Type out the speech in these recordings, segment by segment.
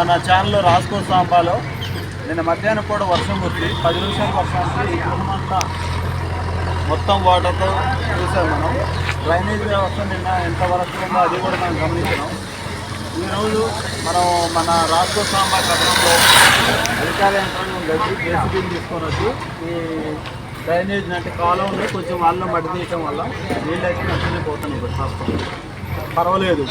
మన ఛానల్లో రాసుకో సాంబాలో నిన్న మధ్యాహ్నం కూడా వర్షం వచ్చి పది నిమిషాలు వర్షానికి ఈ అంతా మొత్తం వాటర్తో చూసాం మనం. డ్రైనేజ్ వ్యవస్థ నిన్న ఎంత వరకు ఉందో అది కూడా మనం గమనించాం ఈరోజు మనం మన రాసుకో సాంబా కథనంలో అధికార యంత్రాంగం కలిసి జేసీబీని తీసుకొని వచ్చి ఈ డ్రైనేజ్ అంటే కాలంలో కొంచెం వాళ్ళు మట్టి తీయటం వల్ల నీళ్ళు అయితే మంచిగా ఇప్పుడు ప్రస్తుతం. పర్వాలేదు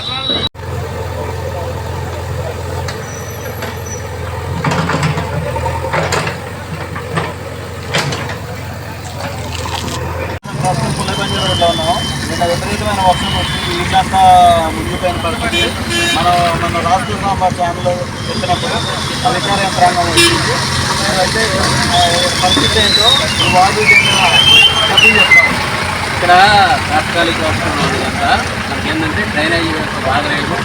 ప్రస్తుతం పుల్లబంజ రోడ్లో ఉన్నాం నిన్న విపరీతమైన వర్షం వచ్చి ఇల్లంతా మునిగిపోయిన పరిస్థితి. మనం మన రాష్ట్ర సాంబార్ ఛానల్ పెట్టినప్పుడు అధికార యంత్రాంగం వచ్చింది. అయితే పరిస్థితి ఏంటో వాళ్ళు చెప్పి చెప్తాం ఇక్కడ తాత్కాలిక వర్షం ఉంది కనుక ఏంటంటే డ్రైనేజీ వ్యవస్థ బాగలేదు.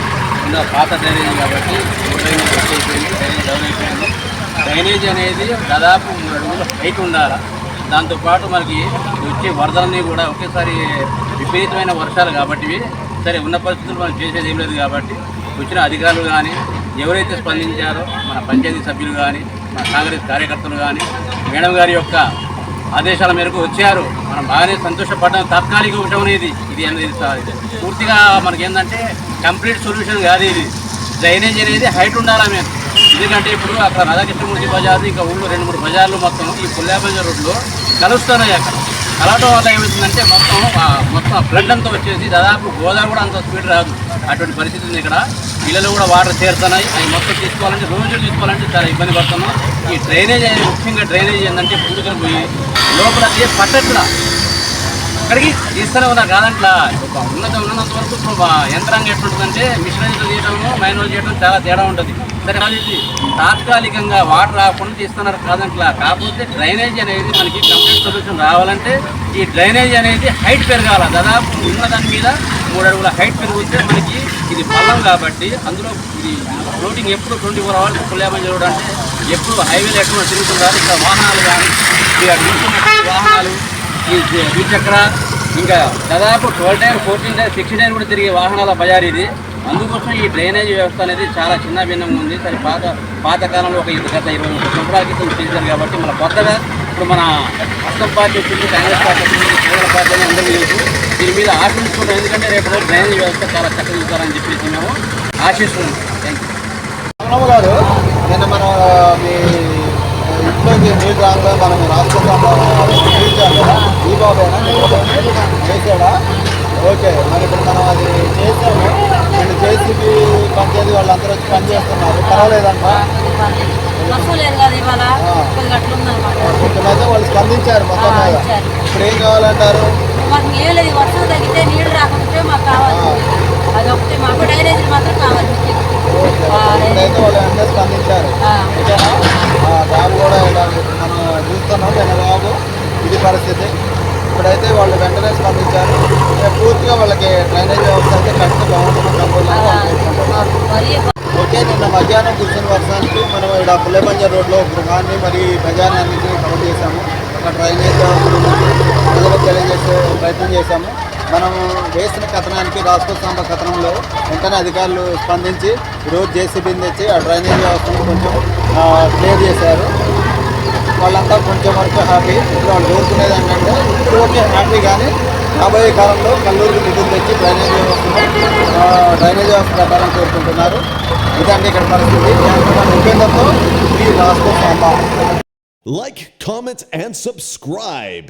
ఉన్న పాత డ్రైనేజీ కాబట్టి డ్రైనేజ్ వచ్చేసింది డ్రైనేజ్ డెవలప్ అయిపోయింది. డ్రైనేజ్ అనేది దాదాపు మూడు రోజులు హైట్ ఉండాలి? దాంతోపాటు మనకి వచ్చే వరదలన్నీ కూడా ఒకేసారి విపరీతమైన వర్షాలు కాబట్టి సరే ఉన్న పరిస్థితులు మనం చేసేది ఏం లేదు కాబట్టి వచ్చిన అధికారులు కానీ ఎవరైతే స్పందించారో మన పంచాయతీ సభ్యులు కానీ మన కాంగ్రెస్ కార్యకర్తలు కానీ మేడం గారి యొక్క ఆదేశాల మేరకు వచ్చారు. మనం బాగానే సంతోషపడడం. తాత్కాలిక విషయం అనేది ఇది అనేది పూర్తిగా మనకి ఏంటంటే కంప్లీట్ సొల్యూషన్ కాదు ఇది. డ్రైనేజ్ అనేది హైట్ ఉండాలా మేము. ఎందుకంటే ఇప్పుడు అక్కడ రాధాకృష్ణమూర్తి బజార్ ఇంకా ఊళ్ళో రెండు మూడు బజార్లు మొత్తం ఈ పుల్లా బజార్ రోడ్లో కలుస్తున్నాయి అక్కడ. కలవటం వల్ల ఏమవుతుందంటే మొత్తం ఆ మొత్తం ఫ్లడ్ అంతా వచ్చేసి దాదాపు గోదావరి కూడా అంత స్పీడ్ రాదు. అటువంటి పరిస్థితి ఉంది ఇక్కడ ఇళ్ళలో కూడా వాటర్ చేరుతున్నాయి. అవి మొత్తం తీసుకోవాలంటే రోజులు తీసుకోవాలంటే చాలా ఇబ్బంది పడుతున్నాం. ఈ డ్రైనేజ్ అనేది ముఖ్యంగా డ్రైనేజ్ ఏంటంటే పూడికలు పోయి లోపల ఏ పట్టట్లా అక్కడికి తీస్తూనే ఉన్నారు కాదంట్లా. ఒక ఉన్నత ఉన్నంత వరకు ఇప్పుడు యంత్రాంగం ఎట్లుంటుందంటే మిషనరీతో చేయడము మాన్యువల్ చేయడం చాలా తేడా ఉంటుంది. సరే అది తాత్కాలికంగా వాటర్ రాకుండా తీస్తున్నారు కాదంట్లా. కాకపోతే డ్రైనేజ్ అనేది మనకి కంప్లీట్ సొల్యూషన్ రావాలంటే ఈ డ్రైనేజ్ అనేది హైట్ పెరగాల. దాదాపు ఉన్న దాని మీద మూడు అడుగుల హైట్ పెరిగితే మనకి ఇది పల్లం కాబట్టి అందులో ఇది ఫ్లోటింగ్ ఎప్పుడు ట్వంటీ ఫోర్ అవర్స్ పుల్లేమని చూడాలంటే ఎప్పుడు హైవేలు ఎక్కడ తిరుగుతుందా ఇక్కడ వాహనాలు కానీ ఇక్కడ వాహనాలు ఈ ద్విచక్ర ఇంకా దాదాపు twelve tyre fourteen tyre sixteen tyre కూడా తిరిగే వాహనాల బజార్ ఇది. అందుకోసం ఈ డ్రైనేజ్ వ్యవస్థ అనేది చాలా చిన్న భిన్నంగా ఉంది. సరే పాత పాత కాలంలో ఒక ఇది గత ఇరవై ముప్పై సంవత్సరాల క్రితం చేశారు కాబట్టి మన కొత్తగా ఇప్పుడు మన అస్తం పార్టీ వచ్చింది కాంగ్రెస్ పార్టీ వచ్చింది కేంద్ర పార్టీ అని అందరూ లేదు దీని మీద ఆశించుకుంటాం. ఎందుకంటే రేపు రోజు డ్రైనేజ్ వ్యవస్థ చాలా చక్కగా చూస్తారని చెప్పేసి మేము ఆశిస్తున్నాం. థ్యాంక్ యూ గారు నిన్న మనం మీ ఇంట్లోకి నీళ్ళు రాగా మనం రాసుకుంటాం పిలిచాం కదా ఈ బాబేనా చేశాడా? ఓకే మరి ఇప్పుడు మనం అది చేసాము నేను జేసీబీ పంచాయతీ వాళ్ళందరూ వచ్చి పని చేస్తున్నారు. పర్వాలేదంట. వర్షం లేదు కదా ఇవాళ. కొద్దిగా అట్లుందన్నమాట కొంచెం అయితే వాళ్ళు స్పందించారు మొత్తం మీద. ఇప్పుడు ఏం కావాలంటారు? మాకు ఏం లేదు వర్షం తగ్గితే నీళ్ళు రాకుంటే మాకు కావాలి. అది ఒకటి మాకు డ్రైనేజీలు మాత్రం కావాలి. స్పందించారు. బాబు కూడా ఇలా మనం చూస్తున్నాం నేను బాబు ఇది పరిస్థితి. ఇప్పుడైతే వాళ్ళు వెంటనే స్పందించారు. పూర్తిగా వాళ్ళకి డ్రైనేజ్ వ్యవస్థ అయితే కరెక్ట్ బాగుంటుంది అనుకుంటున్నారు ఓకే నిన్న మధ్యాహ్నం కురిసిన వర్షానికి మనం ఇక్కడ పుల్లెపంజ రోడ్లో గృహాన్ని మరి బజార్లన్నింటినీ కవర్ చేశాము. ఒక డ్రైనేజ్ ప్రజలకు తెలియజేసే ప్రయత్నం చేశాము. మనం వేసిన కథనానికి రాష్ట్ర సాంబ కథనంలో వెంటనే అధికారులు స్పందించి ఈరోజు జేసీబీని తెచ్చి ఆ డ్రైనేజ్ వ్యవస్థను కొంచెం క్లియర్ చేశారు. వాళ్ళంతా కొంచెం వరకు హ్యాపీ ఇప్పుడు వాళ్ళు కోరుకునేది ఏంటంటే ఇప్పుడు ఓకే హ్యాపీ కానీ రాబోయే కాలంలో కల్లూరు నిధులు తెచ్చి డ్రైనేజ్ వ్యవస్థను డ్రైనేజ్ వ్యవస్థ ప్రకారం కోరుకుంటున్నారు. ఇదండి ఇక్కడ పరిస్థితి. ఉపేంద్రతో ఈ రాష్ట్ర Samba. Like, comment, and subscribe.